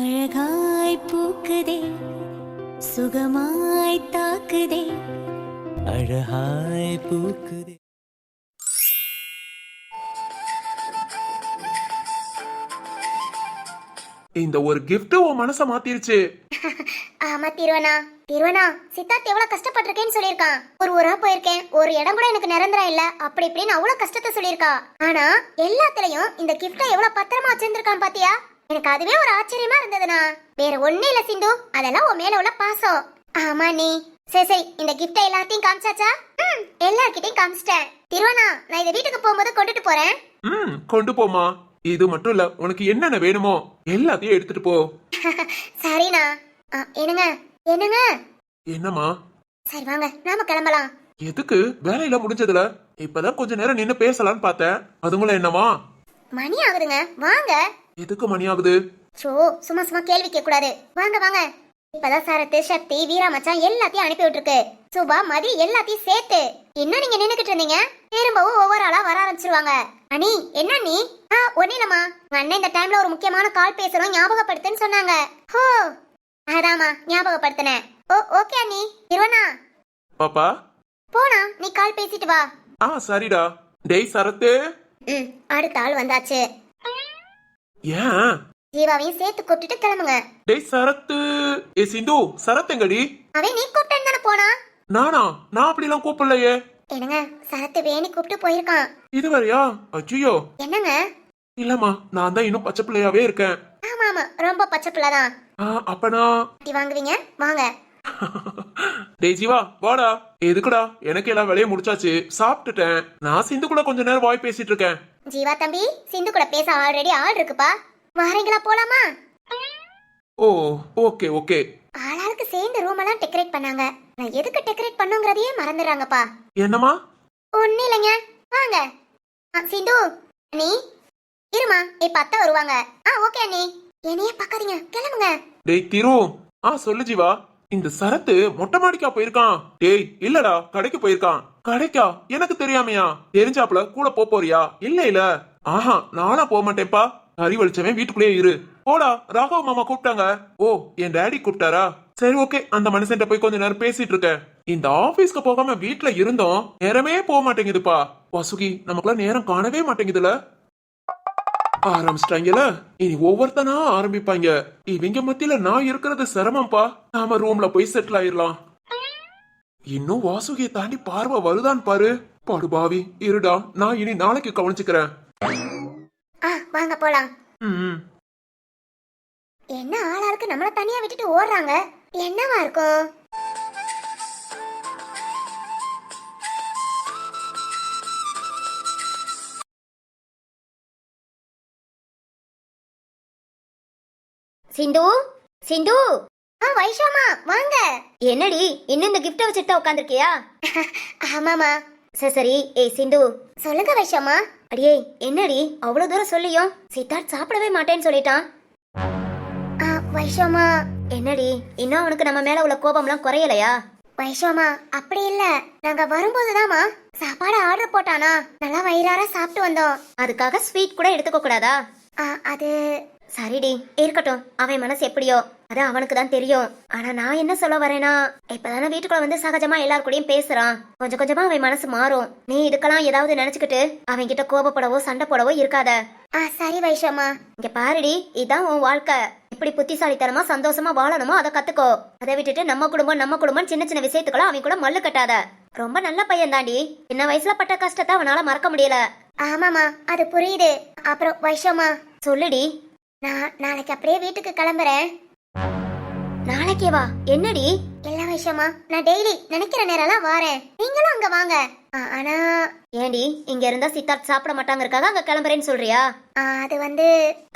அழகாய் பூக்குதே சுகமாய் தாக்குதே. அழகாய் பூக்குதே. இந்த ஒரு gift உன் மனச மாத்திருச்சு. ஆமா திருவனா திருவனா சித்தார்த் எவ்வளவு கஷ்டப்பட்டிருக்கேன்னு சொல்லியிருக்கான். ஒரு ஊரா போயிருக்கேன் ஒரு இடம் கூட எனக்கு நிரந்தரம் இல்ல. அப்படி இப்படின்னு அவ்வளவு கஷ்டத்தை சொல்லியிருக்கா. ஆனா எல்லாத்துலயும் இந்த கிஃப்ட எவ்வளவு பத்திரமா வச்சிருந்திருக்கான் பாத்தியா? எனக்கு அதுவே ஒரு ஆச்சரியமா இருந்ததுனா வேற ஒண்ணு இல்ல சிந்து. அதெல்லாம் உன் மேல உள்ள பாசம். ஆமா நீ. சரி சரி இந்த கிஃப்ட எல்லாத்தையும் காமிச்சாச்சா? ம் எல்லார்கிட்டயும் காமிச்சிட்டேன். திருவனா நான் இதை வீட்டுக்கு போகும்போது கொண்டுட்டு போறேன். ம் கொண்டு போமா இது மட்டும் இல்ல உனக்கு என்னென்ன வேணுமோ எல்லாத்தையும் எடுத்துட்டு போ. சரிண்ணா. ஆ, என்னங்க? என்னங்க? என்னம்மா? சரி வாங்க நாம கிளம்பலாம். எதுக்கு? வேலையில முடிஞ்சதுல. இப்பதான் கொஞ்ச நேரம் நின்னு பேசலாம்னு பார்த்தேன். அதுங்களும் என்னவா மணி ஆகுதுங்க. வாங்க. எதுக்கு மணி ஆகுது? சோ சும்மா சும்மா கேள்வி கேட்க கூடாது வாங்க வாங்க. இப்பதான் சரத்து சக்தி வீரா மச்சான் எல்லாத்தையும் அனுப்பி விட்டுருக்கு. சுபா மதி எல்லாத்தையும் சேர்த்து. இன்னும் நீங்க நின்னுகிட்டு இருந்தீங்க? திரும்பவும் ஒவ்வொரு ஆளா வர ஆரம்பிச்சிருவாங்க. அனி என்ன நீ ஆ ஒன்னிலமா உங்க அண்ணன் இந்த டைம்ல ஒரு முக்கியமான கால் பேசணும் ஞாபகப்படுத்துன்னு சொன்னாங்க. ஹோ! அதாமா ஞாபகப்படுத்தினேன். ஓ ஓகே அண்ணி இருவனா. பாப்பா? போனா நீ கால் பேசிட்டு வா. ஆ சரிடா. டேய் சரத்து. ம் அடுத்த ஆள் வந்தாச்சு. ஏன்? ஜீவாவையும் சேர்த்து கூப்பிட்டுட்டு கிளம்புங்க. டேய் சரத்து. ஏ சிந்து சரத் எங்கடி? அவன் நீ கூப்பிட்டேன்னு தானே போனா? நானா? நான் அப்படிலாம் கூப்பிடலையே. என்னங்க சரத்து வேணி கூப்பிட்டு போயிருக்கான். இதுவரையா அஜியோ. என்னங்க? இல்லம்மா நான் தான் இன்னும் பச்சை பிள்ளையாவே இருக்கேன். ஆமா ஆமா ரொம்ப பச்சை பிள்ளைதான் ஆ, அப்பனா? வாங்குவீங்க? வாங்க. டேய் ஜீவா வாடா. எதுக்குடா? எனக்கு எல்லாம் வேலையை முடிச்சாச்சு. சாப்பிட்டுட்டேன். நான் சிந்து கூட கொஞ்ச நேரம் வாய் பேசிட்டு இருக்கேன். ஜீவா தம்பி சிந்து கூட பேச ஆல்ரெடி ஆள் இருக்குப்பா. வாரீங்களா போலாமா? Oh okay okay. ஆளாளுக்கு சேர்ந்து ரூம் எல்லாம் டெக்கரேட் பண்ணாங்க. நான் எதுக்கு டெக்கரேட் பண்ணுங்கிறதையே மறந்துடுறாங்கப்பா. என்னம்மா? ஒண்ணு இல்லைங்க. வாங்க. ஆ, சிந்து நீ இருமா இப்ப அத்தை வருவாங்க. ஆ ஓகே அண்ணி. என்னையே பார்க்காதீங்க. கிளம்புங்க. டேய் திரு. ஆ சொல்லு ஜீவா. இந்த சரத்து மொட்டை மாடிக்கா போயிருக்கான். டேய் இல்லடா கடைக்கு போயிருக்கான். கடைக்கா? எனக்கு தெரியாமையா? தெரிஞ்சாப்ல கூட போப் போறியா? இல்ல இல்ல. ஆஹா நானா போக மாட்டேன்ப்பா. கறி வலிச்சவன் வீட்டுக்குள்ளேயே இரு. போடா ராகவ் மாமா கூப்பிட்டாங்க. ஓ என் டேடி கூப்பிட்டாரா? சரி ஓகே. அந்த மனுஷன் போய் கொஞ்ச நேரம் பேசிட்டு இருக்கேன். இந்த ஆபீஸ்க்கு போகாம வீட்டுல இருந்தோம். நேரமே போக மாட்டேங்குதுப்பா. வசுகி நமக்குலாம் நேரம் காணவே மாட்டேங்குதுல. ஆரம்பிச்சிட்டாங்கல இனி ஒவ்வொருத்தனா ஆரம்பிப்பாங்க. இவங்க மத்தியில நான் இருக்கிறது சிரமம்ப்பா. நாம ரூம்ல போய் செட்டில் ஆயிரலாம். இன்னும் வாசுகியை தாண்டி பார்வை வருதான் பாரு. படுபாவி இருடா. நான் இனி நாளைக்கு கவனிச்சுக்கிறேன். ஆ வாங்க போலாம். என்ன ஆளாளுக்கு நம்மள தனியா விட்டுட்டு ஓடுறாங்க? என்னவா இருக்கும்? சிந்து? சிந்து? ஆ வைஷாமா வாங்க. என்னடி இன்னும் இந்த கிஃப்ட வச்சுட்டு உட்காந்துருக்கியா ஆமாமா சரி சரி. ஏய் சிந்து. சொல்லுங்க வைஷாமா. அடியே என்னடி அவ்வளவு தூரம் சொல்லியும்? சித்தார்த் சாப்பிடவே மாட்டேன்னு சொல்லிட்டான். ஆ வைஷாமா. என்னடி இன்னும் அவனுக்கு நம்ம மேல உள்ள கோபம்லாம் குறையலையா? வைஷாமா அப்படி இல்ல. நாங்க வரும்போதுதாம்மா சாப்பாடு ஆர்டர் போட்டானா. நல்லா வயிறார சாப்பிட்டு வந்தோம். அதுக்காக ஸ்வீட் கூட எடுத்துக்க கூடாதா ஆ, அது சரிடி இருக்கட்டும். அவன் மனசு எப்படியோ? அது அவனுக்கு தான் தெரியும். ஆனா நான் என்ன சொல்ல வரேனா இப்பதானே வீட்டுக்குள்ள வந்து சகஜமா எல்லார் கூடயும் பேசுறான். கொஞ்சம் கொஞ்சமா அவன் மனசு மாறும். நீ இதுக்கெல்லாம் ஏதாவது நினைச்சுக்கிட்டு அவன் கிட்ட கோபப்படவோ சண்டை போடவோ இருக்காத. ஆ சரி வைஷாமா இங்க பாருடி இதான் உன் வாழ்க்கை. எப்படி புத்திசாலித்தனமா சந்தோஷமா வாழணுமோ அதை கத்துக்கோ. அதை விட்டுட்டு நம்ம குடும்பம் நம்ம குடும்பம் சின்ன சின்ன விஷயத்துக்கெல்லாம் அவன் கூட மல்லு கட்டாத. ரொம்ப நல்ல பையன் தாண்டி சின்ன வயசுல பட்ட கஷ்டத்தை அவனால மறக்க முடியல. ஆமாமா அது புரியுது. அப்புறம் வைஷாமா சொல்லுடி. நான் நாளைக்கு அப்படியே வீட்டுக்கு கிளம்புறேன். நாளைக்கே வா. என்னடி? எல்லா விஷயமா? நான் டெய்லி நினைக்கிற நேரம்லாம் வாரேன். நீங்களும் அங்க வாங்க. ஆனா ஏண்டி இங்க இருந்தா சித்தார்த் சாப்பிட மாட்டாங்கறக்காக அங்க கிளம்புறேன்னு சொல்றியா? அது வந்து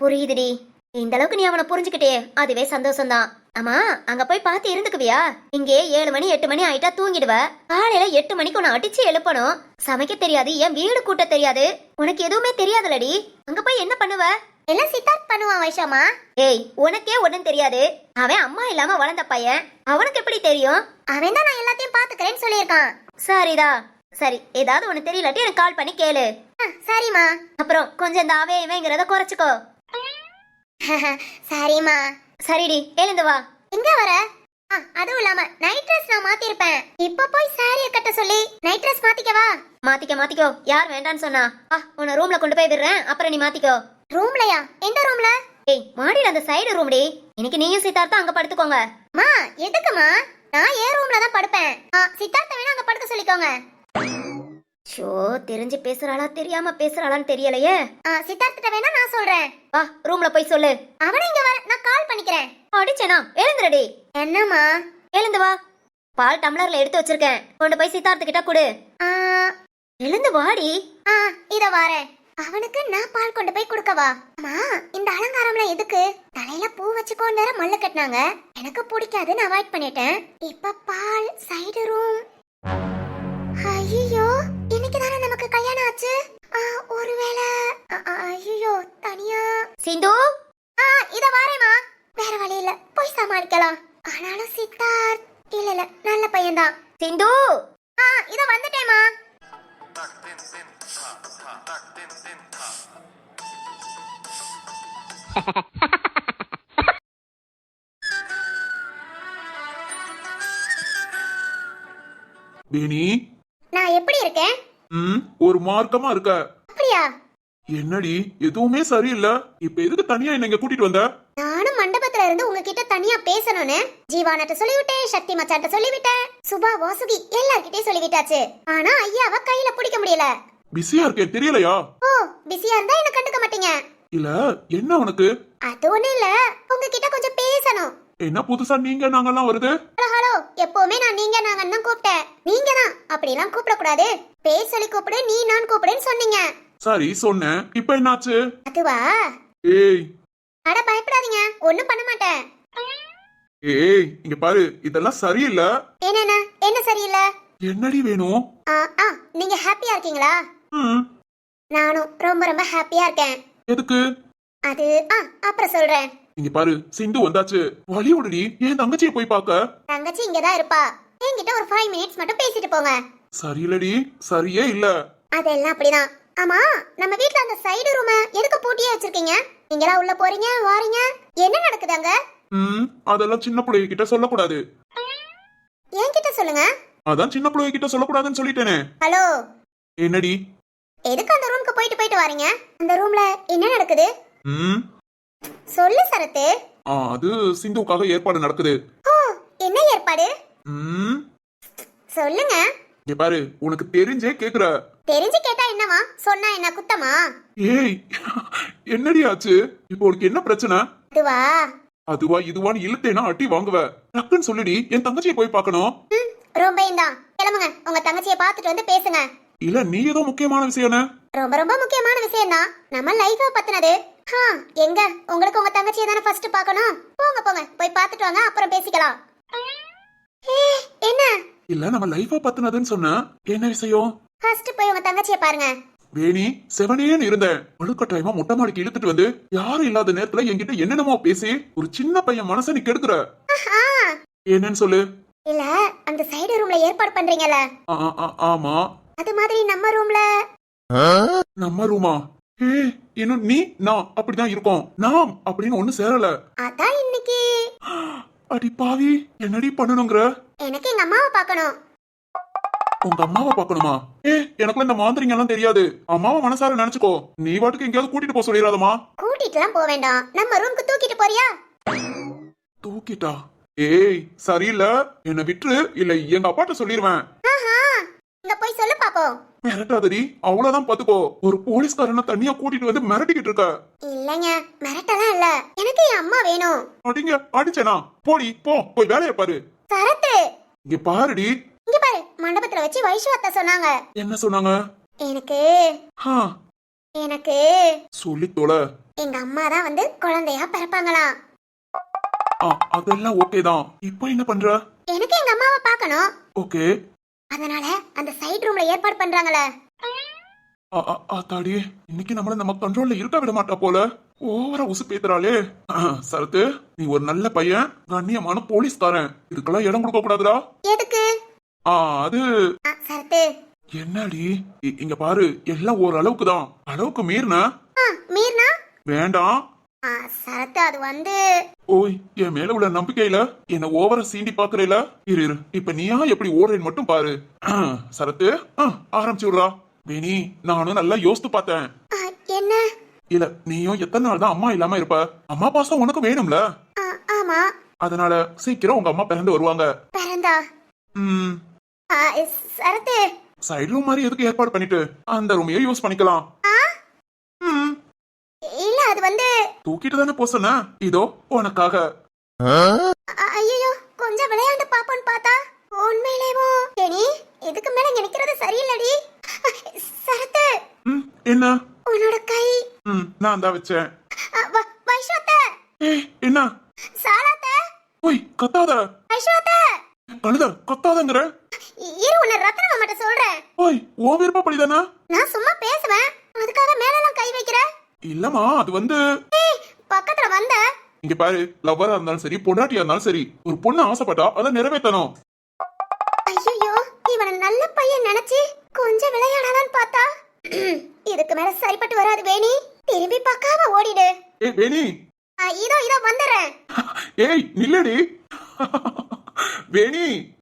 புரியுதுடி. இந்த அளவுக்கு நீ அவனை புரிஞ்சுக்கிட்டே அதுவே சந்தோஷம்தான். ஆமா அங்க போய் பார்த்து இருந்துக்குவியா? இங்கே ஏழு மணி எட்டு மணி ஆயிட்டா தூங்கிடுவ. காலையில எட்டு மணிக்கு உன்னை அடிச்சு எழுப்பணும். சமைக்க தெரியாது ஏன் வீடு கூட்ட தெரியாது? உனக்கு எதுவுமே தெரியாதுலடி. அங்க போய் என்ன பண்ணுவ? எல்லாம் சித்தார்த் பண்ணுவான் வைஷாமா? ஏய் உனக்கே ஒண்ணும் தெரியாது. அவன் அம்மா இல்லாம வளர்ந்த பையன். அவனுக்கு எப்படி தெரியும்? அவன் தான் நான் எல்லாத்தையும் பாத்துக்கிறேன்னு சொல்லியிருக்கான். சரிதா சரி ஏதாவது உனக்கு தெரியலாட்டி எனக்கு கால் பண்ணி கேளு. ஆ, சரிம்மா. அப்புறம் கொஞ்சம் இந்த அவே இவங்கிறத குறைச்சுக்கோ. சரிம்மா. சரிடி எழுந்து வா. எங்க வர? ஆ, அதுவும் இல்லாம நைட் ட்ரெஸ் நான் மாத்திருப்பேன். இப்ப போய் சாரிய கட்ட சொல்லி நைட் ட்ரெஸ் மாத்திக்கவா? மாத்திக்க மாத்திக்கோ. யார் வேண்டான்னு சொன்னா? ஆ உன்னை ரூம்ல கொண்டு போய் விடுறேன். அப்புறம் நீ மாத்திக்கோ. ரூம்லயா? எந்த ரூம்ல? ஏய் மாடியில அந்த சைடு ரூம்டி இன்னைக்கு நீயும் சித்தார்த்தா அங்க படுத்துக்கோங்க. மா எதுக்குமா? நான் ஏன் ரூம்ல தான் படுப்பேன்? ஆ, சித்தார்த்த வேணா அங்க படுக்க சொல்லிக்கோங்க. ஷோ தெரிஞ்சு பேசுறாளா தெரியாம பேசுறாளான்னு தெரியலையே. ஆ, சித்தார்த்திட்ட வேணா நான் சொல்றேன். வா ரூம்ல போய் சொல்லு. அவனை இங்க வர நான் கால் பண்ணிக்கிறேன். அடிச்சேனா? எழுந்துடடி என்னம்மா? எழுந்து வா. பால் டம்ளர்ல எடுத்து வச்சிருக்கேன். கொண்டு போய் சித்தார்த்து கிட்ட கொடு. ஆ, எழுந்து வாடி. ஆ இத வாரேன். அவனுக்கு நான் பால் கொண்டு போய் கொடுக்கவா? அம்மா இந்த அலங்காரம்லாம் எதுக்கு? தலையில பூ வச்சுக்கோ நேரம் மல்லு கட்டினாங்க. எனக்கு பிடிக்காதுன்னு அவாய்ட் பண்ணிட்டேன். இப்ப பால் சைடு ரூம் ஐயோ இன்னைக்கு தானே நமக்கு கல்யாணம் ஆச்சு? ஆ, ஒருவேளை. ஐயோ தனியா. சிந்து? ஆ இத வாரேமா வேற வழி இல்ல. போய் சமாளிக்கலாம். ஆனாலும் சித்தார்த் இல்ல இல்ல நல்ல பையன்தான். சிந்து? ஆ இத வந்துட்டேம்மா. வேணி நான் எப்படி இருக்கேன்? ம் ஒரு மார்க்கமா இருக்க. அப்படியா? என்னடி எதுவுமே சரியில்லை. இப்ப எதுக்கு தனியா என்ன இங்க கூட்டிட்டு வந்த? நானும் மண்டபத்துல இருந்து உங்ககிட்ட தனியா பேசணும்னு ஜீவானட்ட சொல்லிவிட்டேன் சக்தி மச்சாட்ட சொல்லிவிட்டேன் சுபா வாசுகி எல்லார்கிட்டயும் சொல்லிவிட்டாச்சு. ஆனா ஐயாவ கையில பிடிக்க முடியல. பிஸியா இருக்கேன் தெரியலையா? ஓ பிஸியா இருந்தா என்ன கண்டுக்க மாட்டீங்க? இல்ல என்ன உனக்கு? அது ஒண்ணு இல்ல. உங்ககிட்ட கொஞ்சம் பேசணும். என்ன புதுசா நீங்க நாங்கெல்லாம் வருது? ஹலோ எப்பவுமே நான் நீங்க நாங்க தான் கூப்பிட்டேன். நீங்க தான். அப்படிலாம் கூப்பிடக்கூடாது. பேர் சொல்லி கூப்பிடு நீ நான் கூப்பிடுன்னு சொன்னீங்க. சரி சொன்னேன். இப்ப என்னாச்சு? அதுவா? ஏய். அட பயப்படாதீங்க. ஒண்ணும் பண்ண மாட்டேன். ஏய் இங்க பாரு இதெல்லாம் சரியில்லை. என்னென்ன? என்ன சரியில்லை? என்னடி வேணும்? ஆ ஆ நீங்க ஹாப்பியா இருக்கீங்களா? நானும் ரொம்ப ரொம்ப ஹாப்பியா இருக்கேன். எதுக்கு? அது ஆ அப்புறம் சொல்றேன். இங்க பாரு சிந்து வந்தாச்சு. வழி விடுடி. என் தங்கச்சியை போய் பார்க்க? தங்கச்சி இங்கதான் இருப்பா. என்கிட்ட ஒரு ஃபைவ் மினிட்ஸ் மட்டும் பேசிட்டு போங்க. சரியில்லடி. சரியே இல்ல. அதெல்லாம் அப்படிதான். ஆமா நம்ம வீட்ல அந்த சைடு ரூம எதுக்கு பூட்டியே வச்சிருக்கீங்க? நீங்களா உள்ள போறீங்க வாரீங்க? என்ன நடக்குது அங்க? ம் அதெல்லாம் சின்ன பிள்ளைங்க கிட்ட சொல்லக்கூடாது. என்கிட்ட சொல்லுங்க. அதான் சின்ன பிள்ளைங்க கிட்ட சொல்லக்கூடாதுன்னு சொல்லிட்டேனே. ஹலோ. என்னடி? எதுக்கு அந்த ரூமுக்கு போயிட்டு போயிட்டு வாரீங்க? அந்த ரூம்ல என்ன நடக்குது? ம்? சொல்லு சரத்து. ஆ, அது சிந்துவுக்காக ஏற்பாடு நடக்குது. ஓ என்ன ஏற்பாடு? ம்? சொல்லுங்க. இங்க பாரு உனக்கு தெரிஞ்சே கேக்குற. தெரிஞ்சு கேட்டா என்னவா? சொன்னா என்ன குத்தமா? ஏய் என்னடி ஆச்சு? இப்போ உனக்கு என்ன பிரச்சனை? அதுவா? அதுவா இதுவான்னு இழுத்தேனா அட்டி வாங்குவ. டக்குன்னு சொல்லுடி என் தங்கச்சியை போய் பார்க்கணும். ம் ரொம்ப தான் கிளம்புங்க. உங்க தங்கச்சியை பார்த்துட்டு வந்து பேசுங்க. இல்ல நீ ஏதோ முக்கியமான விஷயம் ரொம்ப ரொம்ப முக்கியமான விஷயம் தான் நம்ம லைஃப பத்தினது. ஹா எங்க? உங்களுக்கு உங்க தங்கச்சியை தானே ஃபர்ஸ்ட் பார்க்கணும்? போங்க போங்க. போய் பார்த்துட்டு வாங்க அப்புறம் பேசிக்கலாம். என்ன? இல்ல நம்ம லைஃப பத்தினதுன்னு சொன்ன என்ன விஷயம்? ஃபர்ஸ்ட் போய் உங்க தங்கச்சியை பாருங்க. வேணி செவனேன்னு இருந்தேன். வலுக்கட்டாயமா மொட்டை மாடிக்கு இழுத்துட்டு வந்து யாரும் இல்லாத நேரத்துல என்கிட்ட என்னென்னமோ பேசி ஒரு சின்ன பையன் மனசை நீ கெடுக்குற. என்னன்னு சொல்லு. இல்ல அந்த சைடு ரூம்ல ஏற்பாடு பண்றீங்கல்ல. ஆமா. அது மாதிரி நம்ம ரூம்ல நம்ம ரூமா இன்னும் நீ நான் அப்படிதான் இருக்கோம். நாம் அப்படின்னு ஒண்ணு சேரல. அதான் இன்னைக்கு. அடி பாவி என்னடி பண்ணணுங்கிற? எனக்கு எங்க அம்மாவை பார்க்கணும். உங்க அம்மாவை பார்க்கணுமா? ஏ எனக்குள்ள இந்த மாந்திரிங்க எல்லாம் தெரியாது. அம்மாவை மனசார நினைச்சுக்கோ. நீ வாட்டுக்கு எங்கேயாவது கூட்டிட்டு போக சொல்லிடாதமா கூட்டிட்டுலாம் போக வேண்டாம். நம்ம ரூமுக்கு தூக்கிட்டு போறியா? தூக்கிட்டா? ஏய் சரியில்லை. என்னை விட்டுரு. இல்ல எங்க அப்பாட்ட சொல்லிடுவேன் இங்க போய் சொல்லு பாப்போம் மிரட்டாதடி அவ்வளவுதான் பாத்துக்கோ. ஒரு போலீஸ்காரனை தனியா கூட்டிட்டு வந்து மிரட்டிக்கிட்டு இருக்க. இல்லைங்க மிரட்டலாம் இல்ல. எனக்கு என் அம்மா வேணும். அடிங்க அடிச்சேனா? போடி போ போய் வேலையை பாரு. சரத்து! இங்க பாருடி. இங்க பாரு மண்டபத்துல வச்சு வைஷ்வத்த சொன்னாங்க. என்ன சொன்னாங்க? எனக்கு ஹா. எனக்கு சொல்லி தொலை. எங்க அம்மா தான் வந்து குழந்தையா பிறப்பாங்களாம் அதெல்லாம் ஓகே தான். இப்போ என்ன பண்ற? எனக்கு எங்க அம்மாவை பார்க்கணும். ஓகே. அதனால அந்த சைடு ரூம்ல ஏற்பாடு பண்றாங்களே ஆத்தாடி இன்னைக்கு நம்மள நம்ம கண்ட்ரோல்ல இருக்க விட மாட்டா போல. ஓவரா உசு பேத்துறாளே. சரத்து நீ ஒரு நல்ல பையன் கண்ணியமான போலீஸ்காரன். இதுக்கெல்லாம் இடம் கொடுக்க கூடாதுடா. எதுக்கு? ஆ அது சரத்து. என்னடி? இங்க பாரு எல்லாம் ஒரு அளவுக்கு தான். அளவுக்கு மீறின. ஆ மீர்னா வேண்டாம். சரத்து அது வந்து ஓய் என் மேல உள்ள நம்பிக்கையில என்ன ஓவரா சீண்டி பாக்குறேல? இரு இரு. இப்ப நீயா எப்படி ஓடுறேன்னு மட்டும் பாரு. சரத்து ஆரம்பிச்சு விடுறா. வேணி நானும் நல்லா யோசித்து பார்த்தேன். என்ன? இல்ல நீயும் எத்தனை நாள் தான் அம்மா இல்லாம இருப்ப? அம்மா பாசம் உனக்கு வேணும்ல? ஆமா. அதனால சீக்கிரம் உங்க அம்மா பிறந்து வருவாங்க. பிறந்தா? ம். சரத்து. சைடு ரூம் மாதிரி எதுக்கு ஏற்பாடு பண்ணிட்டு அந்த ரூமையே யூஸ் பண்ணிக்கலாம் ஆ ம் இல்ல அது வந்து தூக்கிட்டு தானே போ சொன்ன இதோ உனக்காக. ஐயோ கொஞ்சம் விளையாண்டு பாப்போன்னு பார்த்தா உண்மையிலேவோ. ஏனி இதுக்கு மேல நினைக்கிறது சரியில்லடி. சரத்து. என்ன? உன்னோட கை. ம் நான் தான் வச்சேன். அ, வ- வைஷ்வத்த ஏய் என்ன? சாராத்த. ஓய் கத்தாத. வைஷ்வத்த கழுத கத்தாதங்கிற. இரு உன்னை ரத்ன மாமாட்ட சொல்றேன். ஓய் ஓ விருப்பப்படிதானா? நான் சும்மா பேசுவேன். அதுக்காக மேலெல்லாம் கை வைக்கிற? இல்லம்மா அது வந்து பக்கத்துல வந்த. இங்க பாரு லவ்வரா இருந்தாலும் சரி பொண்டாட்டியா இருந்தாலும் சரி ஒரு பொண்ணு ஆசைப்பட்டா அதை நிறைவேற்றணும். ஐயோ இவனை நல்ல பையன் நினைச்சு கொஞ்சம் விளையாடலான்னு பார்த்தா. இதுக்கு மேல சரிப்பட்டு வராது வேணி. திரும்பி பார்க்காம ஓடிடு. ஏய் வேணி. ஆ, இதோ இதோ வந்துடுறேன். ஏய் நில்லடி. வேணி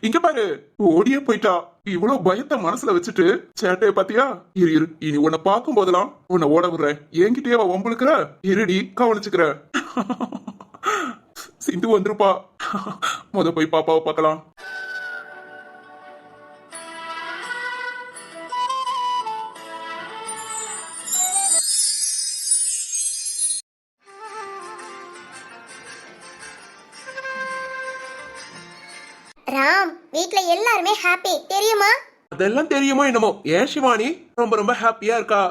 இங்க பாரு. ஓடியே போயிட்டா. இவ்வளவு பயத்தை மனசுல வச்சுட்டு சேட்டைய பாத்தியா இரு இரு. இனி உன்னை பார்க்கும் போதெல்லாம் உன்னை ஓட விடுறேன் என்கிட்டயே அவ ஒம்பளுக்குற இருடி கவனிச்சுக்கிற. சிந்து வந்திருப்பா. முத போய் பாப்பாவை பார்க்கலாம். அதெல்லாம் தெரியுமோ என்னமோ? ஏன் சிவானி ரொம்ப ரொம்ப ஹாப்பியா இருக்கா?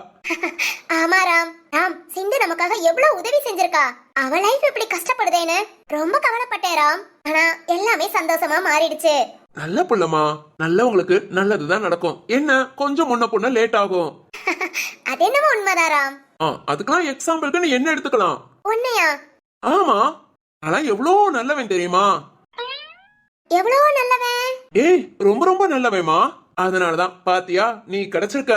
ஆமா ராம். ராம் சிந்து நமக்காக எவ்வளவு உதவி செஞ்சிருக்கா? அவ லைஃப் இப்படி கஷ்டப்படுதேன்னு ரொம்ப கவலைப்பட்டேன் ராம். ஆனா எல்லாமே சந்தோஷமா மாறிடுச்சு. நல்ல புள்ளமா நல்லவங்களுக்கு நல்லதுதான் நடக்கும். என்ன? கொஞ்சம் முன்ன பொண்ண லேட் ஆகும். அது என்னமோ உண்மைதான் ராம். ஆ, அதுக்கெல்லாம் எக்ஸாம்பிளுக்கு நீ என்ன எடுத்துக்கலாம்? உண்மையா? ஆமா. ஆனா எவ்வளோ நல்லவன் தெரியுமா? எவ்வளவு நல்லவன். ஏய் ரொம்ப ரொம்ப நல்லவன்மா. அதனாலதான் பாத்தியா நீ கிடைச்சிருக்க.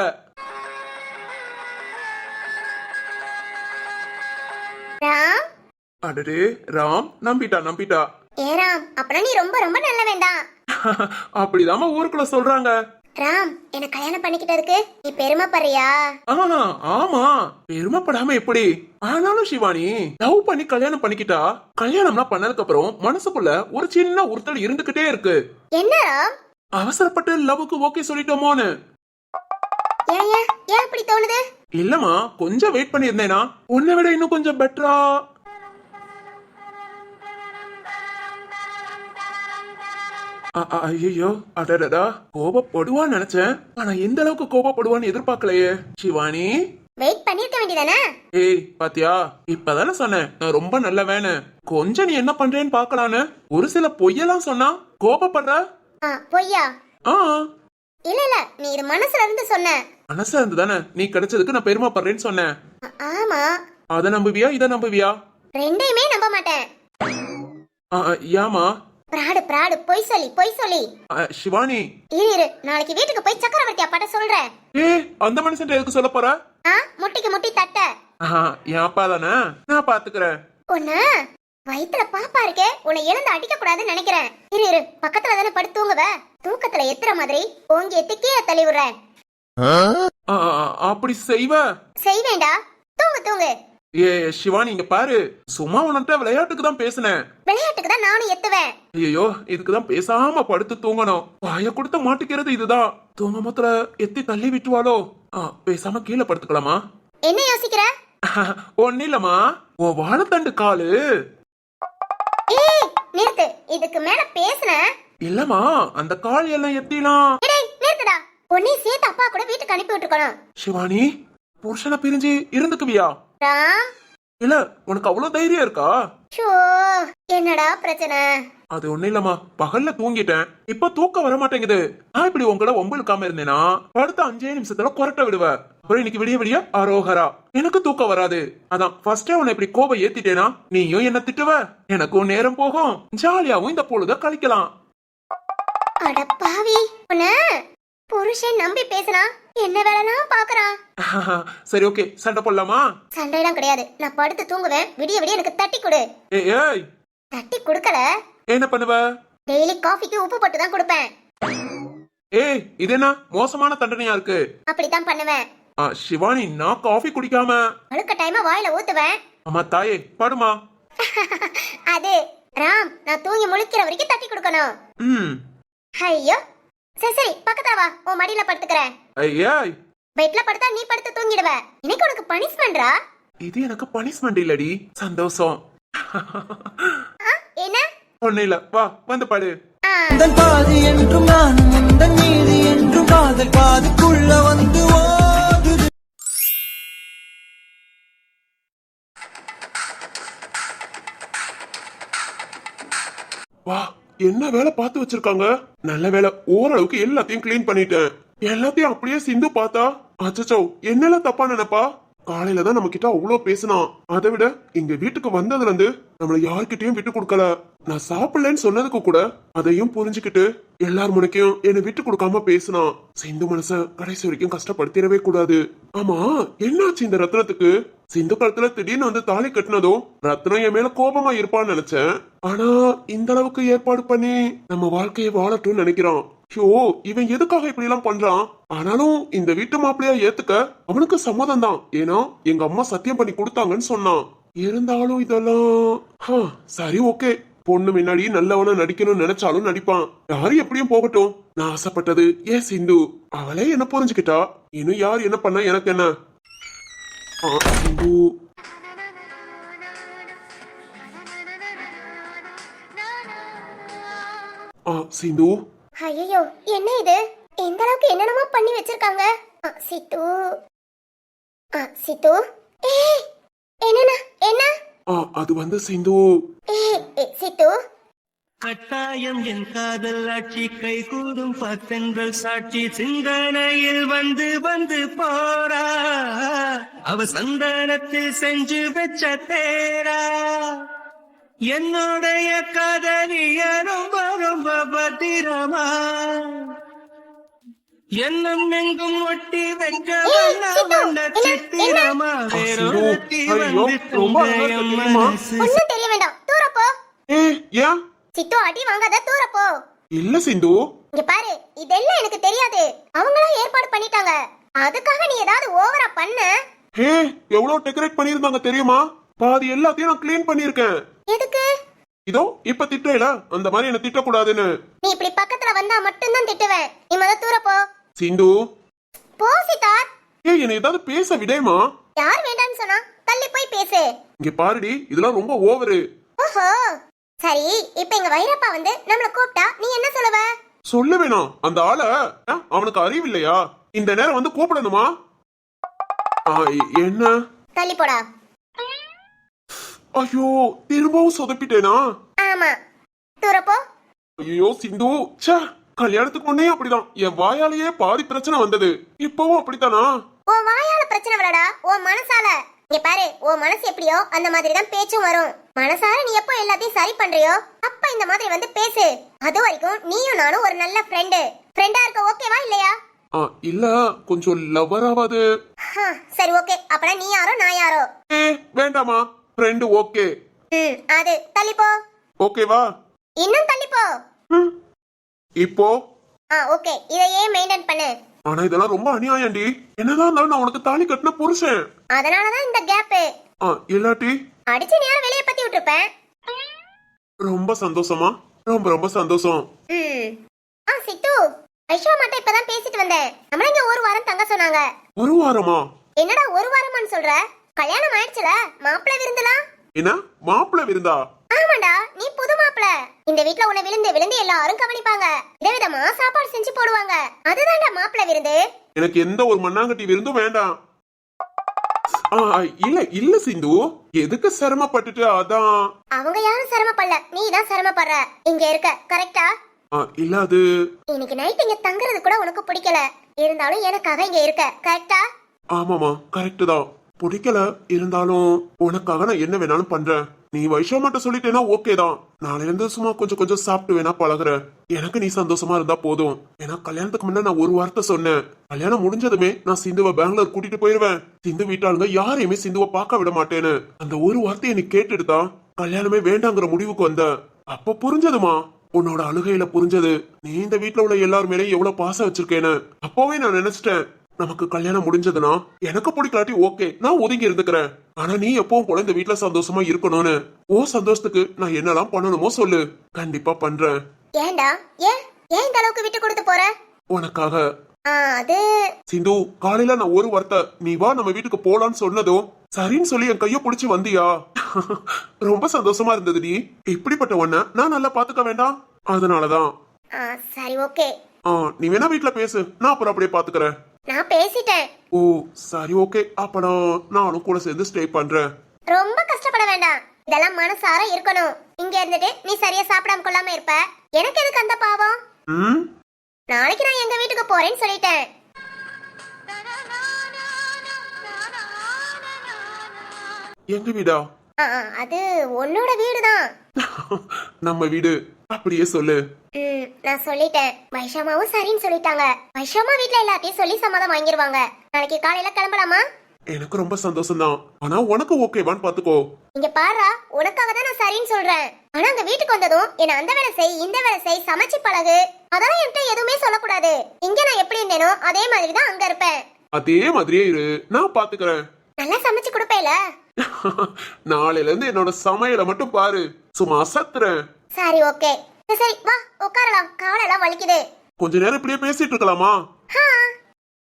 ராம்? அடடே ராம் நம்பிட்டா நம்பிட்டா. ஏ ராம் அப்புறம் நீ ரொம்ப ரொம்ப நல்லவன் தான் அப்படிதாம்மா ஊருக்குள்ள சொல்றாங்க. ராம் என்ன கல்யாணம் பண்ணிக்கிட்டதுக்கு நீ பெருமைப்படுறியா? ஆ ஆமா. பெருமைப்படாம எப்படி? ஆனாலும் சிவானி லவ் பண்ணி கல்யாணம் பண்ணிக்கிட்டா கல்யாணம்லாம் பண்ணதுக்கு அப்புறம் மனசுக்குள்ள ஒரு சின்ன உறுத்தல் இருந்துகிட்டே இருக்கு. என்ன ராம்? அவசரப்பட்டு லவ்வுக்கு ஓகே சொல்லிட்டோமோன்னு. ஏன் ஏன்? அப்படி தோணுது? இல்லம்மா கொஞ்சம் வெயிட் பண்ணியிருந்தேனா. உன்னை விட இன்னும் கொஞ்சம் பெட்டரா ஐயோ அடடடா. கோபப்படுவான்னு நினைச்சேன். ஆனா எந்த அளவுக்கு கோபப்படுவான்னு எதிர்பார்க்கலையே. சிவானி? வெயிட் பண்ணிருக்க வேண்டியதானே? ஏய் பாத்தியா? இப்பதானே சொன்னேன். நான் ரொம்ப நல்ல வேணு. கொஞ்சம் நீ என்ன பண்றேன்னு பார்க்கலான்னு. ஒரு சில பொய்யெல்லாம் சொன்னா கோபப்படுற ஆ பொய்யா? ஆ. இல்ல இல்ல நீ இது மனசுல இருந்து சொன்ன. மனசா இருந்து தானே? நீ கிடைச்சதுக்கு நான் பெருமைப்படுறேன்னு சொன்னேன் ஆ- ஆமா. அதை நம்புவியா இதை நம்புவியா? ரெண்டையுமே நம்ப மாட்டேன். ஏம்மா? பிராடு பிராடு பொய் சொல்லி பொய் சொல்லி. சிவானி. இரு இரு நாளைக்கு வீட்டுக்கு போய் சக்கரவர்த்தி அப்பாட்ட சொல்றேன். ஏ அந்த மனுஷன் எதுக்கு சொல்ல போற? ஆ முட்டிக்கு முட்டி தட்ட. என் அப்பா தானே? நான் பாத்துக்கிறேன். உன்ன வயித்துல பாப்பா இருக்கே உன்னை எழுந்து அடிக்க கூடாதுன்னு நினைக்கிறேன். இரு இரு பக்கத்துல தானே படுத்து தூங்குவ. தூக்கத்துல எத்துற மாதிரி ஓங்கி எத்தி கீழே தள்ளி விடுறேன் ஆ, ஆ, ஆ, அப்படி செய்வ? செய்வேண்டா. தூங்கு தூங்கு. ஏ சிவானி இங்க பாரு. சும்மா உன்கிட்ட விளையாட்டுக்கு தான் பேசினேன். விளையாட்டுக்கு தான் நானும் எத்துவேன். ஐயோ இதுக்கு தான் பேசாம படுத்து தூங்கணும். வாய கொடுத்து மாட்டிக்கிறது இதுதான். தூங்க மொத்தல எத்தி தள்ளி விட்டுவாளோ? ஆ, பேசாம கீழே படுத்துக்கலாமா? என்ன யோசிக்கிற? ஒன்னும் இல்லம்மா உன் வாழைத்தண்டு காலு. நிறுத்து. இதுக்கு மேல பேசுன. இல்லம்மா அந்த கால் எல்லாம் எத்திலாம் டேய் நிறுத்துடா. உன்னையும் சேர்த்து அப்பா கூட வீட்டுக்கு அனுப்பி விட்டுருக்கணும். சிவானி புருஷனை பிரிஞ்சு இருந்துக்குவியா? இல்ல உனக்கு அவ்வளவு தைரியம் இருக்கா? என்னடா பிரச்சனை? அது ஒண்ணு இல்லம்மா பகல்ல தூங்கிட்டேன். இப்ப தூக்கம் வர மாட்டேங்குது நான் இப்படி உங்கள ஒம்பளுக்காம இருந்தேனா? அடுத்த அஞ்சே நிமிஷத்துல கொரட்ட விடுவ. அப்புறம் இன்னைக்கு விடிய விடிய அரோகரா. எனக்கு தூக்கம் வராது. அதான் ஃபர்ஸ்டே உன்னை இப்படி கோபம் ஏத்திட்டேனா? நீயும் என்ன திட்டுவ? எனக்கும் நேரம் போகும். ஜாலியாவும் இந்த பொழுத கழிக்கலாம். அட பாவி. உன்ன புருஷன் நம்பி பேசுறான் என்ன வேலைலாம் பாக்குறான். சரி ஓகே. சண்டை போடலாமா? சண்டையெல்லாம் கிடையாது. நான் படுத்து தூங்குவேன். விடிய விடிய எனக்கு தட்டி கொடு. ஏய்! தட்டி கொடுக்கல. என்ன பண்ணுவ? டெய்லி காஃபிக்கு உப்பு போட்டு தான் கொடுப்பேன். ஏய் இது என்ன? மோசமான தண்டனையா இருக்கு? அப்படித்தான் பண்ணுவேன். சிவானி நான் காஃபி குடிக்காம. அழுக்க டைமா வாயில ஊத்துவேன். அம்மா தாயே பாடுமா. அது ராம் நான் தூங்கி முழிக்கிற வரைக்கும் தட்டி கொடுக்கணும். ம். ஐயோ. சரி சரி பக்கத்துல வா உன் மடியில படுத்துக்கிறேன். ஏய். பெட்ல படுத்தா நீ படுத்து தூங்கிடுவ. இன்னைக்கு உனக்கு பனிஷ்மெண்ட்ரா இது எனக்கு பனிஷ்மெண்ட் இல்லடி. சந்தோஷம். என்ன? ஒண்ணு இல்ல. வா வந்து பாடு. பாதி என்றும் நான் உந்தன் மீதி என்றும் காதல் பாதிக்குள்ள வந்து ஓடுது வா என்ன வேலை பார்த்து வச்சிருக்காங்க? நல்ல வேலை ஓரளவுக்கு எல்லாத்தையும் கிளீன் பண்ணிட்டேன். எல்லாத்தையும் அப்படியே சிந்து பார்த்தா அச்சச்சோ என்னெல்லாம் தப்பா நினைப்பா? காலையில தான் நம்ம கிட்ட அவ்வளோ பேசினான் அதை விட இங்க வீட்டுக்கு வந்ததுல இருந்து நம்மள யார்கிட்டயும் விட்டு கொடுக்கல. நான் சாப்பிடலன்னு சொன்னதுக்கு கூட அதையும் புரிஞ்சுக்கிட்டு எல்லார் முனைக்கும் என்னை விட்டு கொடுக்காம பேசினான் சிந்து மனச கடைசி வரைக்கும் கஷ்டப்படுத்திடவே கூடாது. ஆமா என்னாச்சு இந்த ரத்னத்துக்கு? சிந்து காலத்துல திடீர்னு வந்து தாலி கட்டினதும் ரத்னம் என் மேல கோபமா இருப்பான்னு நினைச்சேன். ஆனா இந்த அளவுக்கு ஏற்பாடு பண்ணி நம்ம வாழ்க்கையை வாழட்டும்னு நினைக்கிறான். ஐயோ இவன் எதுக்காக இப்படி எல்லாம் பண்றான்? ஆனாலும் இந்த வீட்டு மாப்பிள்ளையா ஏத்துக்க அவனுக்கு சம்மதம் தான் ஏன்னா எங்க அம்மா சத்தியம் பண்ணி கொடுத்தாங்கன்னு சொன்னான். இருந்தாலும் இதெல்லாம் ஹா, சரி ஓகே. பொண்ணு முன்னாடி நல்லவனா நடிக்கணும்னு நினைச்சாலும் நடிப்பான். யாரு எப்படியும் போகட்டும். நான் ஆசைப்பட்டது ஏன் சிந்து? அவளே என்ன புரிஞ்சுக்கிட்டா? இன்னும் யார் என்ன பண்ணா எனக்கு என்ன? ஆ, சிந்து. ஆ சிந்து ஐயோ என்ன இது? எந்த அளவுக்கு என்னென்னமோ பண்ணி வச்சிருக்காங்க. ஆ, சித்து. ஆ, சித்து. ஏய் என்னண்ணா என்ன? ஆ அது வந்து சிந்து. ஏய், சித்து. கட்டாயம் என் காதல் ஆட்சி கை கூடும் பத்தென்றல் சாட்சி சிந்தனையில் வந்து வந்து போறா அவ சந்தனத்தில் செஞ்சு வச்ச தேரா என்னுடைய காதலிய ரொம்ப ரொம்ப பத்திரமா. என்னும் எங்கும் ஒட்டி வைக்க வண்ண வண்ண சித்திரமா? வேறொருத்தி வந்து? மனசு. ஒன்னும் தெரிய வேண்டாம். தூர போ ஏ ஏன்? சித்து அடி வாங்காத தூர போ. இல்ல சிந்து. இங்க பாரு இதெல்லாம் எனக்கு தெரியாது. அவங்களா ஏற்பாடு பண்ணிட்டாங்க. அதுக்காக நீ ஏதாவது ஓவரா பண்ண. ஹே எவ்வளவு டெக்கரேட் பண்ணிருந்தாங்க தெரியுமா? பாதி எல்லாத்தையும் நான் க்ளீன் பண்ணிருக்கேன் எதுக்கு? இதோ இப்ப திட்டல அந்த மாதிரி என்ன திட்டக்கூடாதுன்னு. நீ இப்படி பக்கத்துல வந்தா மட்டும்தான் திட்டுவேன். நீ முத தூர போ. சிந்து. போ சித்தார் ஏய் என்னை ஏதாவது பேச விடேமா யார் வேண்டாம்னு சொன்னா தள்ளி போய் பேசு. இங்க பாருடி இதெல்லாம் ரொம்ப ஓவரு ஓஹோ. சரி இப்ப எங்க வைரப்பா வந்து நம்மள கூப்பிட்டா நீ என்ன சொல்லுவ? சொல்ல வேணாம் அந்த ஆளை அவனுக்கு அறிவு இல்லையா இந்த நேரம் வந்து கூப்பிடணுமா? என்ன? தள்ளி போடா. ஐயோ திரும்பவும் சொதப்பிட்டேனா? ஆமா. தூர போ. ஐயோ சிந்து. ச்சே கல்யாணத்துக்கு முன்னே அப்படிதான். என் வாயாலேயே பாதி பிரச்சனை வந்தது. இப்பவும் அப்படித்தானா? உன் வாயால பிரச்சனை வரடா. உன் மனசால. இங்க பாரு உன் மனசு எப்படியோ அந்த மாதிரி தான் பேச்சும் வரும். மனசார நீ எப்போ எல்லாத்தையும் சரி பண்றியோ அப்ப இந்த மாதிரி வந்து பேசு. அது வரைக்கும் நீயும் நானும் ஒரு நல்ல ஃப்ரெண்டு ஃப்ரெண்டா இருக்க ஓகேவா இல்லையா? இல்ல கொஞ்சம் லவ்வராவது ஹா, சரி ஓகே அப்பனா நீ யாரோ நான் யாரோ? வேண்டாமா ஃப்ரெண்டு ஓகே அது தள்ளி போ. ஓகேவா இன்னும் தள்ளி போ. இப்போ? ஆ ஓகே இதையே மெயின்டைன் பண்ணு. ஆனா இதெல்லாம் ரொம்ப அநியாயம்டி. என்னதான் இருந்தாலும் நான் உனக்கு தாலி கட்டின புருஷன். அதனாலதான் இந்த கேப் இல்லாட்டி? அடிச்சு நேரம் வெளியே பத்தி விட்டுருப்பேன் ரொம்ப சந்தோஷமா? ரொம்ப ரொம்ப சந்தோஷம். ஆ சித்து. ஐஷா மட்டும் இப்பதான் பேசிட்டு வந்தேன். நம்மள இங்க ஒரு வாரம் தங்க சொன்னாங்க. ஒரு வாரமா? என்னடா ஒரு வாரமான்னு சொல்ற? கல்யாணம் ஆயிடுச்சுல? மாப்பிள்ளை விருந்துலாம் என்ன? மாப்பிள்ளை விருந்தா? ஆமாடா நீ புது மாப்பிள்ளை இந்த வீட்ல உன்னை விழுந்து விழுந்து எல்லாரும் கவனிப்பாங்க. விதவிதமா சாப்பாடு செஞ்சு போடுவாங்க. அதுதான்டா மாப்பிள்ளை விருந்து. எனக்கு எந்த ஒரு மண்ணாங்கட்டி விருந்தும் வேண்டாம். ஆ இல்ல இல்ல சிந்து. எதுக்கு சிரமப்பட்டுட்டு அதான்? அவங்க யாரும் சிரமப்படல. நீ தான் சிரமப்படுற. இங்க இருக்க கரெக்டா ஆ, இல்ல அது இன்னைக்கு நைட் இங்க தங்குறது கூட உனக்கு பிடிக்கல. இருந்தாலும் எனக்காக இங்க இருக்க கரெக்டா ஆமாமா கரெக்ட் தான். பிடிக்கல இருந்தாலும் உனக்காக நான் என்ன வேணாலும் பண்றேன். நீ வைஷா மட்டும் சொல்லிட்டேன்னா ஓகே தான். நாளைல இருந்து சும்மா கொஞ்சம் கொஞ்சம் சாப்பிட்டு வேணா பழகுற. எனக்கு நீ சந்தோஷமா இருந்தா போதும். ஏன்னா கல்யாணத்துக்கு முன்னாடி நான் ஒரு வார்த்தை சொன்னேன். கல்யாணம் முடிஞ்சதுமே நான் சிந்துவை பெங்களூர் கூட்டிட்டு போயிருவேன். சிந்து வீட்டாளுங்க யாரையுமே சிந்துவை பார்க்க விட மாட்டேன்னு. அந்த ஒரு வார்த்தையை நீ கேட்டுட்டு தான் கல்யாணமே வேண்டாங்கிற முடிவுக்கு வந்த. அப்ப புரிஞ்சதுமா? உன்னோட அழுகையில புரிஞ்சது. நீ இந்த வீட்டுல உள்ள எல்லாருமே எவ்வளவு பாசம் வச்சிருக்கேன்னு. அப்பவே நான் நினைச்சிட்டேன். நமக்கு கல்யாணம் முடிஞ்சதுன்னா எனக்கு பிடிக்கலாட்டி ஓகே நான் ஒதுங்கி இருந்துக்கிறேன். ஆனா நீ எப்பவும் போல இந்த வீட்ல சந்தோஷமா இருக்கணும்னு. ஓ சந்தோஷத்துக்கு நான் என்னெல்லாம் பண்ணணுமோ சொல்லு. கண்டிப்பா பண்றேன். ஏன்டா? ஏன்? ஏன் இந்த அளவுக்கு விட்டு கொடுத்து போற? உனக்காக. அது சிந்து காலையில நான் ஒரு வார்த்தை நீ வா நம்ம வீட்டுக்கு போலான்னு சொன்னதும் சரின்னு சொல்லி என் கைய புடிச்சு வந்தியா? ரொம்ப சந்தோஷமா இருந்தது நீ. இப்படிப்பட்ட ஒன்ன நான் நல்லா பாத்துக்க வேண்டாம். அதனாலதான். சரி ஓகே. நீ வேணா வீட்ல பேசு. நான் அப்புறம் அப்படியே பாத்துக்கறேன் நான் பேசிட்டேன். ஓ சரி ஓகே. அப்ப நான் நானும் கூட சேர்ந்து ஸ்டே பண்றேன். ரொம்ப கஷ்டப்பட வேண்டாம். இதெல்லாம் மனசார இருக்கணும். இங்க இருந்துட்டு நீ சரியா சாப்பிடாம கொள்ளாம இருப்ப. எனக்கு எதுக்கு அந்த பாவம்? ம்? நாளைக்கு நான் எங்க வீட்டுக்கு போறேன்னு சொல்லிட்டேன். எங்க வீடா? ஆ, ஆ, அது உன்னோட வீடுதான். நம்ம வீடு. அப்படியே சொல்லு. ம், நான் சொல்லிட்டேன். வைஷாமாவும் சரின்னு சொல்லிட்டாங்க. வைஷாமா வீட்ல எல்லாத்தையும் சொல்லி சம்மதம் வாங்கிருவாங்க. நாளைக்கு காலையில கிளம்பலாமா? எனக்கு ரொம்ப சந்தோஷம் தான் ஆனா உனக்கு ஓகேவான்னு பாத்துக்கோ. இங்க பாருடா உனக்காக தான் நான் சரின்னு சொல்றேன். ஆனா அங்க வீட்டுக்கு வந்ததும் என்ன அந்த வேலை செய் இந்த வேலை செய் சமைச்சு பழகு. அதெல்லாம் என்கிட்ட எதுவுமே சொல்லக்கூடாது. இங்க நான் எப்படி இருந்தேனோ அதே மாதிரி தான் அங்க இருப்பேன். அதே மாதிரியே இரு. நான் பாத்துக்கறேன். நல்லா சமைச்சு கொடுப்பேல? நாளையில இருந்து என்னோட சமையலை மட்டும் பாரு. சும்மா அசத்துறேன் சரி ஓகே சரி, வா உட்காரலாம். காலெல்லாம் வலிக்குது. கொஞ்ச நேரம் இப்படியே பேசிட்டு இருக்கலாமா?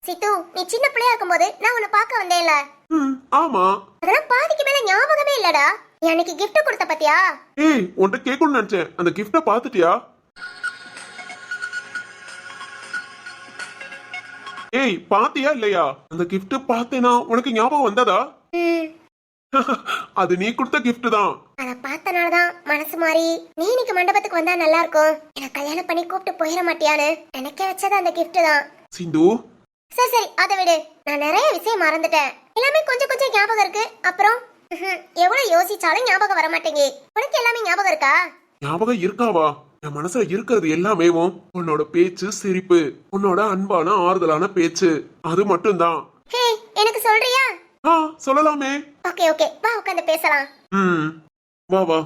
சித்து நீ சின்ன பிள்ளையா இருக்கும்போது நான் உன்னை பார்க்க வந்தேன்ல. ம் ஆமா. அதெல்லாம் பாதிக்கு மேல ஞாபகமே இல்லடா. அன்னைக்கு gift கொடுத்த பத்தியா? ஏய் உன்கிட்ட கேட்கணும்னு நினைச்சேன். அந்த கிஃப்ட பாத்துட்டியா ஏய் பாத்தியா இல்லையா? அந்த gift பார்த்தேனா உனக்கு ஞாபகம் வந்ததா? அது நீ கொடுத்த gift தான். அத பார்த்தனாலதான் மனசு மாறி நீ இன்னைக்கு மண்டபத்துக்கு வந்தா நல்லா இருக்கும். எனக்கு கல்யாணம் பண்ணி கூப்பிட்டு போயிட மாட்டியான்னு நினைக்க வச்சது அந்த gift தான். சிந்து. சரி சரி அதை விடு. நான் நிறைய விஷயம் மறந்துட்டேன். எல்லாமே கொஞ்சம் கொஞ்சம் ஞாபகம் இருக்கு. அப்புறம் ம்ஹும், எவ்வளவு யோசிச்சாலும் ஞாபகம் வர மாட்டேங்கி. உனக்கு எல்லாமே ஞாபகம் இருக்கா? ஞாபகம் இருக்காவா? என் மனசுல இருக்கிறது எல்லாமேவும் உன்னோட பேச்சு சிரிப்பு உன்னோட அன்பான ஆறுதலான பேச்சு. அது மட்டும்தான். ஹே எனக்கு சொல்றியா? ஆ சொல்லலாமே. Okay okay. வா உட்காந்து பேசலாம். ம் வா வா.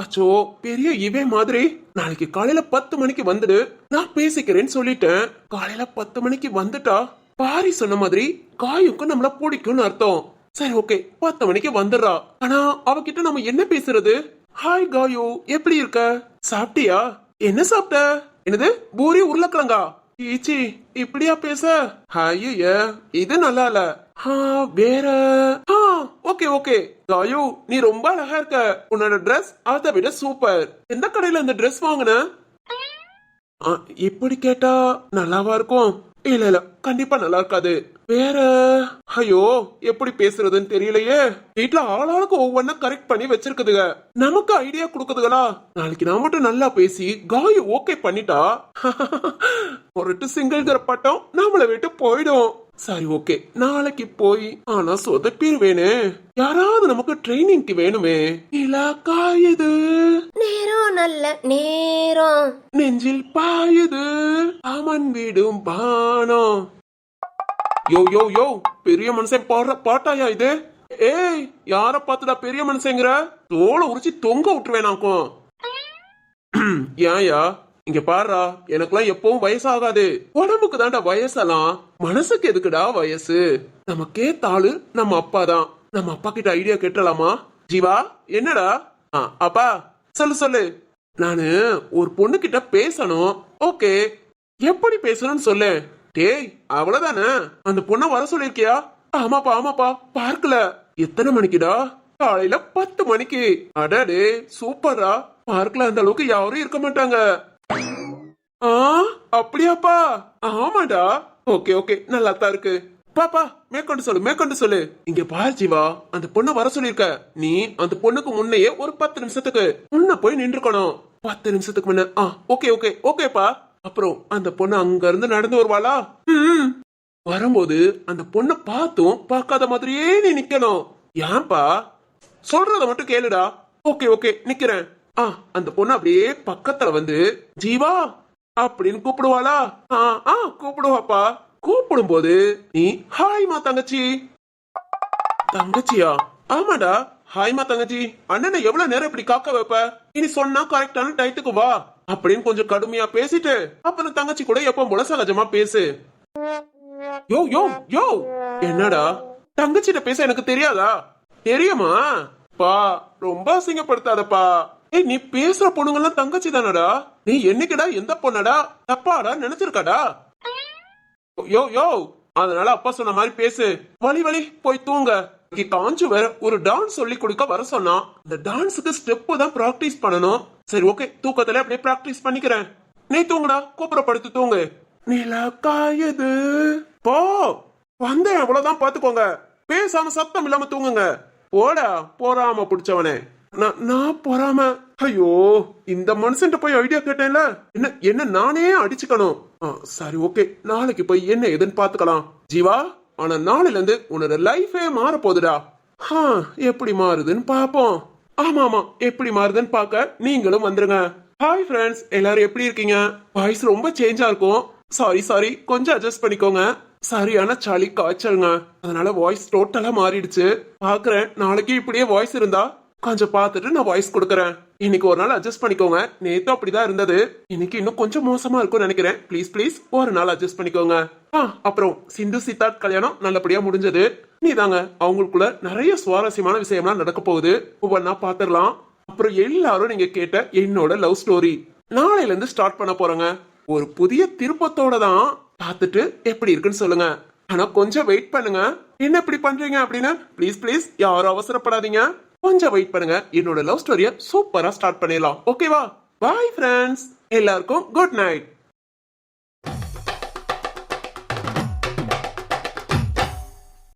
அச்சோ பெரிய இவன் மாதிரி. நாளைக்கு காலையில பத்து மணிக்கு வந்துடு. நான் பேசிக்கிறேன்னு சொல்லிட்டேன். காலையில பத்து மணிக்கு வந்துட்டா? பாரி சொன்ன மாதிரி காயுக்கும் நம்மள பிடிக்கும்னு அர்த்தம். சரி ஓகே. பத்து மணிக்கு வந்துடுறா. ஆனா அவகிட்ட நம்ம என்ன பேசுறது? ஹாய் காயு. எப்படி இருக்க? சாப்பிட்டியா? என்ன சாப்பிட்ட? என்னது? பூரி உருளைக்கிழங்கா? ஈச்சி இப்படியா பேச? ஐய இது நல்லா இல்ல. வேற. Okay okay. காயு நீ ரொம்ப அழகா இருக்க. உன்னோட ட்ரெஸ் அதை விட சூப்பர் எந்த கடையில இந்த ட்ரெஸ் வாங்குன? ஆ, இப்படி கேட்டா நல்லாவா இருக்கும்? இல்ல இல்ல. கண்டிப்பா நல்லா இருக்காது. வேற? ஐயோ எப்படி பேசுறதுன்னு தெரியலையே. வீட்டுல ஆளாளுக்கு ஒவ்வொன்னா கரெக்ட் பண்ணி வச்சிருக்குதுங்க. நமக்கு ஐடியா கொடுக்குதுங்களா நாளைக்கு நான் மட்டும் நல்லா பேசி காய் ஓகே பண்ணிட்டா ஒருட்டு சிங்கிள்ங்கிற பட்டம் நம்மள விட்டு போயிடும். சரி ஓகே நாளைக்கு போய் ஆனா சொதப்பிடுவேனே. யாராவது நமக்கு ட்ரைனிங்க்கு வேணுமே. இலாக்கா இது. நல்ல நேரம். நெஞ்சில் பாயுது அமன் விடும் பானம். யோ யோ யோ பெரிய மனுஷன் பாடுற பாட்டாயா இது? ஏய் யார பார்த்துடா பெரிய மனுஷங்கிற? தோலை உரிச்சு தொங்க விட்டுருவேனாக்கும். ஏன்யா இங்க பாருடா எனக்குலாம் எப்பவும் வயசாகாது. உடம்புக்கு தான்டா வயசெல்லாம். மனசுக்கு எதுக்குடா வயசு? நமக்கே தாளு நம்ம அப்பா தான். நம்ம அப்பா கிட்ட ஐடியா கேட்டலாமா ஜீவா என்னடா? ஆ, அப்பா சொல்லு சொல்லு. நானு ஒரு பொண்ணு கிட்ட பேசணும். ஓகே எப்படி பேசணும்னு சொல்லு. டேய் அவ்வளவுதானே? அந்த பொண்ண வர சொல்லிருக்கியா ஆமாப்பா ஆமாப்பா பார்க்கல. எத்தனை மணிக்குடா? காலையில பத்து மணிக்கு. அடடே சூப்பரா பார்க்கல அந்த அளவுக்கு யாரும் இருக்க மாட்டாங்க. ஆ அப்படியாப்பா? ஆமாடா. ஓகே ஓகே நல்லா தான் இருக்கு பாப்பா மேற்கொண்டு சொல்லு மேற்கொண்டு சொல்லு. இங்க பாரு ஜீவா அந்த பொண்ணை வர சொல்லிருக்க நீ அந்த பொண்ணுக்கு முன்னையே ஒரு பத்து நிமிஷத்துக்கு முன்ன போய் நின்றுக்கணும். பத்து நிமிஷத்துக்கு முன்ன ஆ ஓகே ஓகே ஓகேப்பா அப்புறம் அந்த பொண்ணு அங்க இருந்து நடந்து வருவாளா? வரும்போது அந்த பொண்ணை பார்த்தும் பார்க்காத மாதிரியே நீ நிக்கணும். ஏன்பா? சொல்றத மட்டும் கேளுடா. ஓகே ஓகே நிக்கிறேன். ஆ அந்த பொண்ணு அப்படியே பக்கத்துல வந்து ஜீவா அப்படின்னு கூப்பிடுவாளா? ஆ ஆ கூப்பிடுவாப்பா. கூப்பிடும்போது நீ ஹாய்மா தங்கச்சி. தங்கச்சியா? ஆமாடா. ஹாய்மா தங்கச்சி. அண்ணனை எவ்வளவு நேரம் இப்படி காக்க வைப்ப? இனி சொன்னா கரெக்டான டயத்துக்கு வா. அப்படின்னு கொஞ்சம் கடுமையா பேசிட்டு அப்புறம் தங்கச்சி கூட எப்ப போல சகஜமா பேசு. யோ யோ யோ. என்னடா? தங்கச்சிட்ட பேச எனக்கு தெரியாதா? தெரியுமா? பா ரொம்ப அசிங்கப்படுத்தாதப்பா. ஏய் நீ பேசுற பொண்ணுங்கெல்லாம் தங்கச்சி தானடா? நீ என்னைக்குடா எந்த பொண்ணடா? தப்பாடா நினைச்சிருக்காடா? யோ யோ. அதனால அப்பா சொன்ன மாதிரி பேசு. வழி வழி போய் தூங்க. இன்னைக்கு ஒரு டான்ஸ் சொல்லி கொடுக்க வர சொன்னா இந்த டான்ஸுக்கு ஸ்டெப்பு தான் பிராக்டிஸ் பண்ணணும். சரி ஓகே தூக்கத்துல அப்படியே பிராக்டிஸ் பண்ணிக்கிறேன். நீ தூங்குடா கூப்பிடப்படுத்து தூங்கு. நிலா காயுது. போ. வந்தேன் அவ்வளவுதான் பாத்துக்கோங்க. பேசாம சத்தம் இல்லாம தூங்குங்க. போடா போறாம புடிச்சவனே. நான் நான் பொறாம. ஐயோ இந்த மனுஷன்ட்ட போய் ஐடியா கேட்டேன்ல. என்ன என்ன நானே அடிச்சுக்கணும். ஆ, சரி ஓகே நாளைக்கு போய் என்ன ஏதுன்னு பாத்துக்கலாம். ஜீவா? ஆனா நாளைல இருந்து உன்னோட லைஃபே மாற போகுதுடா ஹா எப்படி மாறுதுன்னு பாப்போம். ஆமா ஆமா எப்படி மாறுதுன்னு பார்க்க நீங்களும் வந்துருங்க. ஹாய் ஃப்ரெண்ட்ஸ் எல்லாரும் எப்படி இருக்கீங்க? வாய்ஸ் ரொம்ப சேஞ்சா இருக்கும். சாரி சாரி கொஞ்சம் அட்ஜஸ்ட் பண்ணிக்கோங்க. சரியான சளி காய்ச்சலுங்க. அதனால வாய்ஸ் டோட்டலா மாறிடுச்சு. பாக்குறேன் நாளைக்கு இப்படியே வாய்ஸ் இருந்தா கொஞ்சம் பார்த்துட்டு நான் வாய்ஸ் கொடுக்குறேன். இன்னைக்கு ஒரு நாள் அட்ஜஸ்ட் பண்ணிக்கோங்க. நேத்து அப்படிதான் இருந்தது. இன்னைக்கு இன்னும் கொஞ்சம் மோசமா இருக்கும்னு நினைக்கிறேன். ப்ளீஸ் ப்ளீஸ் ஒரு நாள் அட்ஜஸ்ட் பண்ணிக்கோங்க. ஆ அப்புறம் சிந்து சித்தார்த் கல்யாணம் நல்லபடியா முடிஞ்சது. நீதாங்க அவங்களுக்குள்ள நிறைய சுவாரஸ்யமான விஷயம்லாம் நடக்க போகுது. ஒவ்வொன்னா பாத்துடலாம். அப்புறம் எல்லாரும் நீங்க கேட்ட என்னோட லவ் ஸ்டோரி நாளையில இருந்து ஸ்டார்ட் பண்ண போறேங்க. ஒரு புதிய திருப்பத்தோட தான் பார்த்துட்டு எப்படி இருக்குன்னு சொல்லுங்க. ஆனா கொஞ்சம் வெயிட் பண்ணுங்க. என்ன இப்படி பண்றீங்க அப்படின்னு? ப்ளீஸ் ப்ளீஸ் யாரும் அவசரப்படாதீங்க. கொஞ்சம் வெயிட் பண்ணுங்க. என்னோட லவ் ஸ்டோரிய சூப்பரா ஸ்டார்ட் பண்ணிடலாம். ஓகேவா பாய் ஃப்ரெண்ட்ஸ் எல்லாருக்கும் குட் நைட்